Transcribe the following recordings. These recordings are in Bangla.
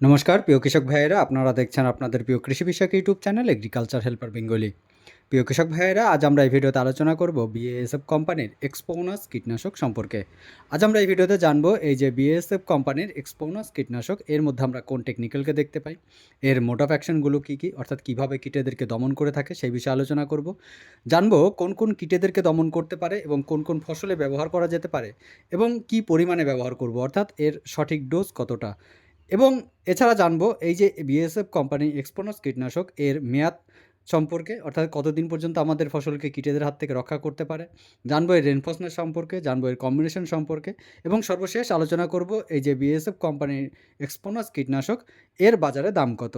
নমস্কার, প্রিয় কৃষক ভাইয়েরা, আপনারা দেখছেন আপনাদের প্রিয় কৃষি বিষয়ক YouTube channel agriculture helper Bengali. প্রিয় কৃষক ভাইয়েরা, আজ আমরা এই ভিডিওতে আলোচনা করব বিএএসএফ কোম্পানির এক্সপোনাস কীটনাশক সম্পর্কে। আজ আমরা এই ভিডিওতে জানব এই যে বিএসএফ কোম্পানির এক্সপোনাস কীটনাশক, এর মধ্যে আমরা কোন টেকনিক্যালকে দেখতে পাই, এর মোড অফ অ্যাকশনগুলো কী কী, অর্থাৎ কীভাবে কীটেদেরকে দমন করে থাকে সেই বিষয়ে আলোচনা করব। জানব কোন কোন কীটেদেরকে দমন করতে পারে এবং কোন কোন ফসলে ব্যবহার করা যেতে পারে এবং কি পরিমাণে ব্যবহার করব, অর্থাৎ এর সঠিক ডোজ কতটা। এবং এছাড়া জানব এই যে বিএসএফ কোম্পানি এক্সপোনাস কীটনাশক, এর মেয়াদ সম্পর্কে, অর্থাৎ কতদিন পর্যন্ত আমাদের ফসলকে কীটেদের হাত থেকে রক্ষা করতে পারে, জানব এর রেনফোর্সমেন্ট সম্পর্কে, জানব এর কম্বিনেশন সম্পর্কে, এবং সর্বশেষ আলোচনা করব এই যে বিএসএফ কোম্পানির এক্সপোনাস কীটনাশক, এর বাজারে দাম কত।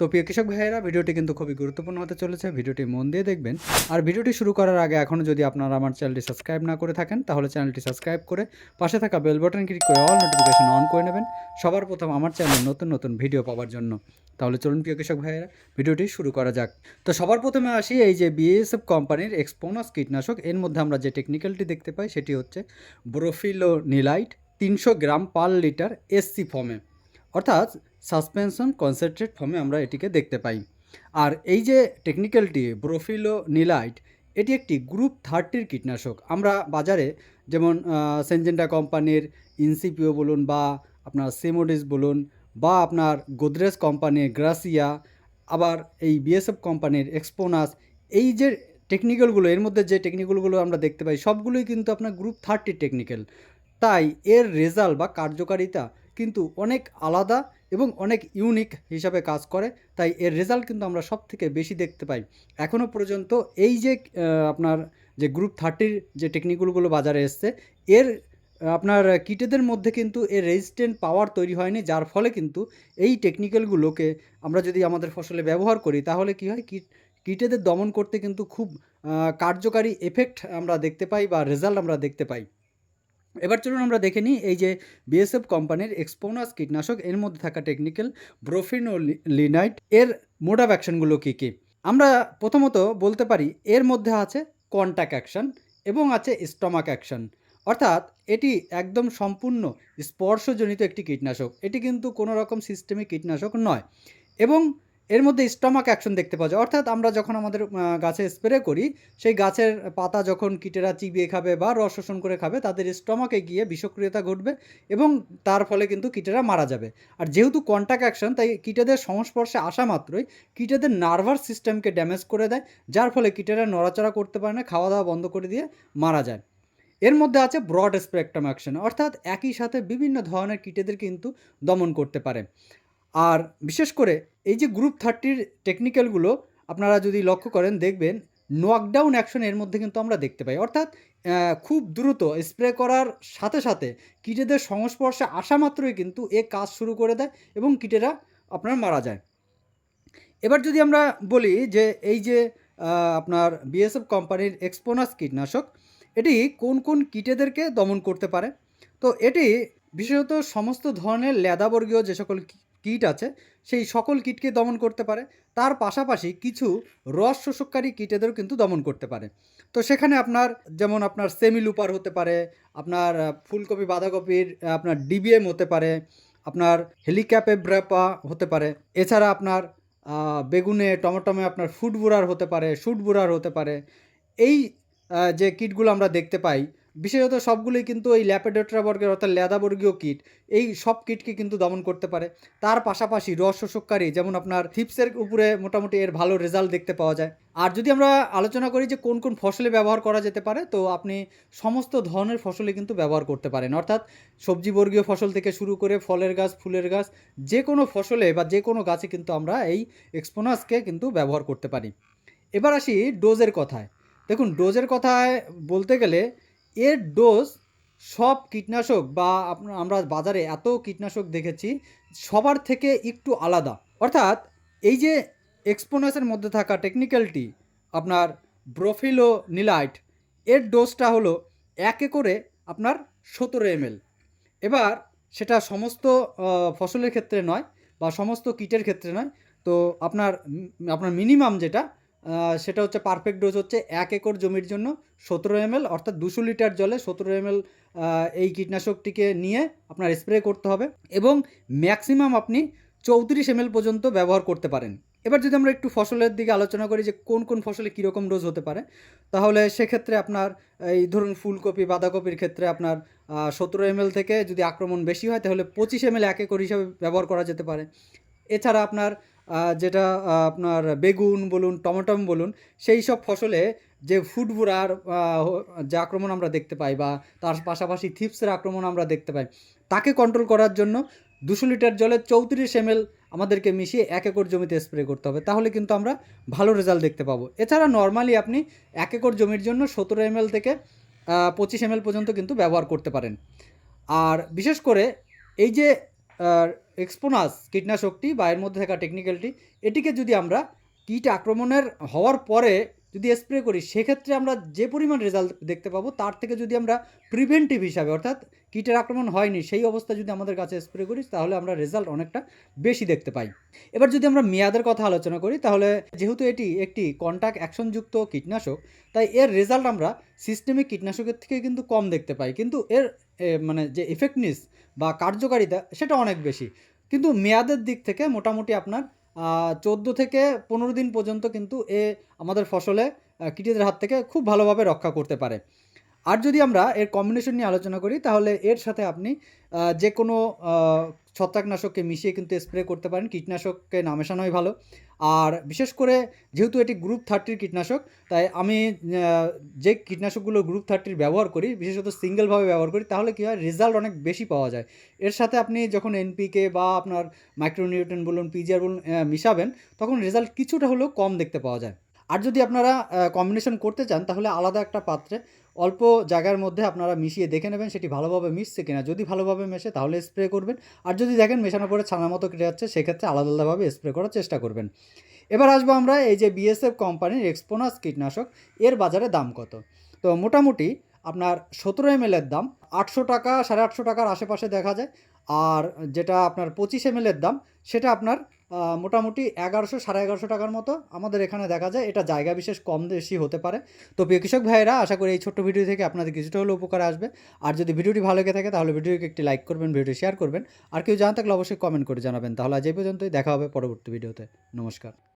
তো প্রিয় কৃষক ভাইয়েরা, ভিডিওটি কিন্তু খুবই গুরুত্বপূর্ণ হতে চলেছে। ভিডিওটি মন দিয়ে দেখবেন। আর ভিডিওটি শুরু করার আগে এখনও যদি আপনারা আমার চ্যানেলটি সাবস্ক্রাইব না করে থাকেন, তাহলে চ্যানেলটি সাবস্ক্রাইব করে পাশে থাকা বেল বাটন ক্লিক করে অল নোটিফিকেশন অন করে নেবেন। সবার প্রথম আমার চ্যানেলে নতুন নতুন ভিডিও পাওয়ার জন্য। তাহলে চলুন প্রিয় কৃষক ভাইয়েরা, ভিডিওটি শুরু করা যাক। তো সবার প্রথমে আসি, এই যে বিএসএফ কোম্পানির এক্সপোনাস কীটনাশক। এর মধ্যে আমরা যে টেকনিক্যালটি দেখতে পাই, সেটি হচ্ছে ব্রোফিলোনিলাইট তিনশো গ্রাম পার লিটার এসসি ফর্মে অর্থাৎ সাসপেনশন কনসেন্ট্রেট ফর্মে আমরা এটিকে দেখতে পাই। আর এই যে টেকনিক্যালটি, ব্রোফিলোনিলাইট, এটি একটি গ্রুপ থার্টির কীটনাশক। আমরা বাজারে যেমন সেনজেন্ডা কোম্পানির ইনসিপিও বলুন বা আপনার সেমোডিস বলুন বা আপনার গোদরেজ কোম্পানির গ্রাসিয়া, আবার এই বিএসএফ কোম্পানির এক্সপোনাস, এই যে টেকনিক্যালগুলো, এর মধ্যে যে টেকনিক্যালগুলো আমরা দেখতে পাই, সবগুলোই কিন্তু আপনার গ্রুপ থার্টি টেকনিক্যাল। তাই এর রেজাল্ট বা কার্যকারিতা কিন্তু অনেক আলাদা এবং অনেক ইউনিক হিসাবে কাজ করে, তাই এর রেজাল্ট কিন্তু আমরা সব থেকে বেশি দেখতে পাই। এখনও পর্যন্ত এই যে আপনার যে গ্রুপ থার্টির যে টেকনিকগুলো বাজারে এসছে, এর আপনার কীটেদের মধ্যে কিন্তু এর রেজিস্ট্যান্ট পাওয়ার তৈরি হয়নি, যার ফলে কিন্তু এই টেকনিক্যালগুলোকে আমরা যদি আমাদের ফসলে ব্যবহার করি, তাহলে কি হয়? কীট কীটেদের দমন করতে কিন্তু খুব কার্যকারী এফেক্ট আমরা দেখতে পাই বা রেজাল্ট আমরা দেখতে পাই। এবার চলুন আমরা দেখে নিই এই যে বিএসএফ কোম্পানির এক্সপোনাস কীটনাশক, এর মধ্যে থাকা টেকনিক্যাল ব্রোফিনোলিনাইট এর মোড অফ অ্যাকশনগুলো কী কী? আমরা প্রথমত বলতে পারি, এর মধ্যে আছে কন্ট্যাক্ট অ্যাকশন এবং আছে স্টমাক অ্যাকশন অর্থাৎ এটি একদম সম্পূর্ণ স্পর্শজনিত একটি কীটনাশক। এটি কিন্তু কোনো রকম সিস্টেমিক কীটনাশক নয়। এবং এর মধ্যে স্টমাক অ্যাকশন দেখতে পাওয়া যায়। অর্থাৎ আমরা যখন আমাদের গাছে স্প্রে করি, সেই গাছের পাতা যখন কীটেরা চিবিয়ে খাবে বা রস শোষণ করে খাবে, তাদের স্টমাকে গিয়ে বিষক্রিয়তা ঘটবে এবং তার ফলে কিন্তু কীটেরা মারা যাবে। আর যেহেতু কন্ট্যাক্ট অ্যাকশন তাই কীটেদের সংস্পর্শে আসা মাত্রই কীটেদের নার্ভাস সিস্টেমকে ড্যামেজ করে দেয়, যার ফলে কীটেরা নড়াচড়া করতে পারে না খাওয়া দাওয়া বন্ধ করে দিয়ে মারা যায়। এর মধ্যে আছে ব্রড স্পেকট্রাম অ্যাকশন অর্থাৎ একই সাথে বিভিন্ন ধরনের কীটেদের কিন্তু দমন করতে পারে। আর বিশেষ করে এই যে গ্রুপ থার্টির টেকনিক্যালগুলো আপনারা যদি লক্ষ্য করেন, দেখবেন নকডাউন অ্যাকশন এর মধ্যে কিন্তু আমরা দেখতে পাই। অর্থাৎ খুব দ্রুত স্প্রে করার সাথে সাথে কীটেদের সংস্পর্শে আসা মাত্রই কিন্তু এ কাজ শুরু করে দেয় এবং কীটেরা আপনার মারা যায়। এবার যদি আমরা বলি যে এই যে আপনার বিএসএফ কোম্পানির এক্সপোনাস কীটনাশক, এটি কোন কোন কীটেদেরকে দমন করতে পারে? তো এটি বিশেষত সমস্ত ধরনের লেদাবর্গীয় যে সকল কীট আছে, সেই সকল কীটকে দমন করতে পারে। তার পাশাপাশি কিছু রস শোষককারী কীটেদেরও কিন্তু দমন করতে পারে। তো সেখানে আপনার যেমন আপনার সেমিলুপার হতে পারে, আপনার ফুলকপি, বাঁধাকপির আপনার ডিবিএম হতে পারে, আপনার হেলিক্যাপেব্রাপা হতে পারে। এছাড়া আপনার বেগুনে, টমেটোমে আপনার ফুড বুরার হতে পারে, শুট বুরার হতে পারে। এই যে কিটগুলো আমরা দেখতে পাই বিশেষত সবগুলোই কিন্তু এই ল্যাপেডোট্রা বর্গের অর্থাৎ লেদাবর্গীয় কিট, এই সব কিটকে কিন্তু দমন করতে পারে। তার পাশাপাশি রস শোষককারী যেমন আপনার থিপসের উপরে মোটামুটি এর ভালো রেজাল্ট দেখতে পাওয়া যায়। আর যদি আমরা আলোচনা করি যে কোন কোন ফসলে ব্যবহার করা যেতে পারে, তো আপনি সমস্ত ধরনের ফসলে কিন্তু ব্যবহার করতে পারেন। অর্থাৎ সবজি বর্গীয় ফসল থেকে শুরু করে ফলের গাছ, ফুলের গাছ, যে কোনো ফসলে বা যে কোনো গাছে কিন্তু আমরা এই এক্সপোনাসকে কিন্তু ব্যবহার করতে পারি। এবার আসি ডোজের কথায়। দেখুন, ডোজের কথায় বলতে গেলে এর ডোজ সব কীটনাশক বা আমরা বাজারে এত কীটনাশক দেখেছি, সবার থেকে একটু আলাদা। অর্থাৎ এই যে এক্সপোনাসের মধ্যে থাকা টেকনিক্যালটি আপনার ব্রোফিলো নিলাইট এর ডোজটা হলো এক একরে আপনার সতেরো এমএল এবার সেটা সমস্ত ফসলের ক্ষেত্রে নয় বা সমস্ত কিটের ক্ষেত্রে নয়, তো আপনার আপনার মিনিমাম যেটা সেটা হচ্ছে পারফেক্ট ডোজ হচ্ছে এক একর জমির জন্য সতেরো এমএল অর্থাৎ দুশো লিটার জলে সতেরো এমএল এই কীটনাশকটিকে নিয়ে আপনার স্প্রে করতে হবে এবং ম্যাক্সিমাম আপনি চৌত্রিশ এম পর্যন্ত ব্যবহার করতে পারেন। এবার যদি আমরা একটু ফসলের দিকে আলোচনা করি যে কোন কোন ফসলে কীরকম ডোজ হতে পারে, তাহলে সেক্ষেত্রে আপনার এই ধরুন ফুলকপি, বাঁধাকপির ক্ষেত্রে আপনার সতেরো এম থেকে যদি আক্রমণ বেশি হয়, তাহলে পঁচিশ এম এল এক একর হিসাবে ব্যবহার করা যেতে পারে। এছাড়া আপনার যেটা আপনার বেগুন বলুন, টমেটম বলুন, সেই সব ফসলে যে ফুটবুরার যে আক্রমণ আমরা দেখতে পাই বা তার পাশাপাশি থিপসের আক্রমণ আমরা দেখতে পাই, তাকে কন্ট্রোল করার জন্য দুশো লিটার জলে চৌত্রিশ এম আমাদেরকে মিশিয়ে এক একর জমিতে স্প্রে করতে হবে, তাহলে কিন্তু আমরা ভালো রেজাল্ট দেখতে পাবো। এছাড়া নর্মালি আপনি এক একর জমির জন্য সতেরো এম থেকে পঁচিশ এম পর্যন্ত কিন্তু ব্যবহার করতে পারেন। আর বিশেষ করে এই যে এক্সপোনাস কীটনাশকটি বা এর মধ্যে থাকা টেকনিক্যালটি এটিকে যদি আমরা কীট আক্রমণের হওয়ার পরে যদি স্প্রে করি, সেক্ষেত্রে আমরা যে পরিমাণ রেজাল্ট দেখতে পাবো, তার থেকে যদি আমরা প্রিভেন্টিভ হিসাবে, অর্থাৎ কীটের আক্রমণ হয়নি, সেই অবস্থা যদি আমাদের কাছে স্প্রে করি, তাহলে আমরা রেজাল্ট অনেকটা বেশি দেখতে পাই। এবার যদি আমরা মেয়াদের কথা আলোচনা করি, তাহলে যেহেতু এটি একটি কন্ট্যাক্ট অ্যাকশনযুক্ত কীটনাশক, তাই এর রেজাল্ট আমরা সিস্টেমিক কীটনাশকের থেকে কিন্তু কম দেখতে পাই। কিন্তু এর মানে যে ইফেক্টনেস বা কার্যকারিতা, সেটা অনেক বেশি। কিন্তু মেয়াদের দিক থেকে মোটামুটি আপনার চোদ্দ থেকে পনেরো দিন পর্যন্ত কিন্তু এ আমাদের ফসলে কীটেদের হাত থেকে খুব ভালোভাবে রক্ষা করতে পারে। আর যদি আমরা এর কম্বিনেশন নিয়ে আলোচনা করি, তাহলে এর সাথে আপনি যে কোনো ছত্রাকনাশককে মিশিয়ে কিন্তু স্প্রে করতে পারেন। কীটনাশককে না মেশানোই ভালো। আর বিশেষ করে যেহেতু এটি গ্রুপ থার্টির কীটনাশক, তাই আমি যে কীটনাশকগুলো গ্রুপ থার্টির ব্যবহার করি, বিশেষত সিঙ্গেলভাবে ব্যবহার করি, তাহলে কী হয় রেজাল্ট অনেক বেশি পাওয়া যায়। এর সাথে আপনি যখন এনপিকে বা আপনার মাইক্রোনিউট্রেন বলুন পিজিআর বলুন মিশাবেন, তখন রেজাল্ট কিছুটা হলেও কম দেখতে পাওয়া যায়। আর যদি আপনারা কম্বিনেশন করতে চান, তাহলে আলাদা একটা পাত্রে অল্প জায়গার মধ্যে আপনারা মিশিয়ে দেখে নেবেন সেটি ভালোভাবে মিশছে কিনা। যদি ভালোভাবে মেশে, তাহলে স্প্রে করবেন। আর যদি দেখেন মেশানোর পরে ছানার মতো কেটে যাচ্ছে, সেক্ষেত্রে আলাদা আলাদাভাবে স্প্রে করার চেষ্টা করবেন। এবার আসব আমরা এই যে বিএসএফ কোম্পানির এক্সপোনাস কীটনাশক, এর বাজারে দাম কত? তো মোটামুটি আপনার সতেরো এম এর দাম, আটশো টাকা, সাড়ে আটশো টাকার আশেপাশে দেখা যায়। আর যেটা আপনার পঁচিশ এম এর দাম, সেটা আপনার মোটামুটি এগারোশো, সাড়ে এগারোশো টাকার মতো আমাদের এখানে দেখা যায়। এটা জায়গা বিশেষ কম বেশি হতে পারে। তো প্রিয় কৃষক ভাইয়েরা, আশা করি এই ছোট্ট ভিডিও থেকে আপনাদের কিছুটা হলেও উপকার আসবে। আর যদি ভিডিওটি ভালো লেগে থাকে, তাহলে ভিডিওকে একটি লাইক করবেন ভিডিও শেয়ার করবেন। আর কেউ জানা থাকলে অবশ্যই কমেন্ট করে জানাবেন। তাহলে আজ এই পর্যন্তই। দেখা হবে পরবর্তী ভিডিওতে। নমস্কার।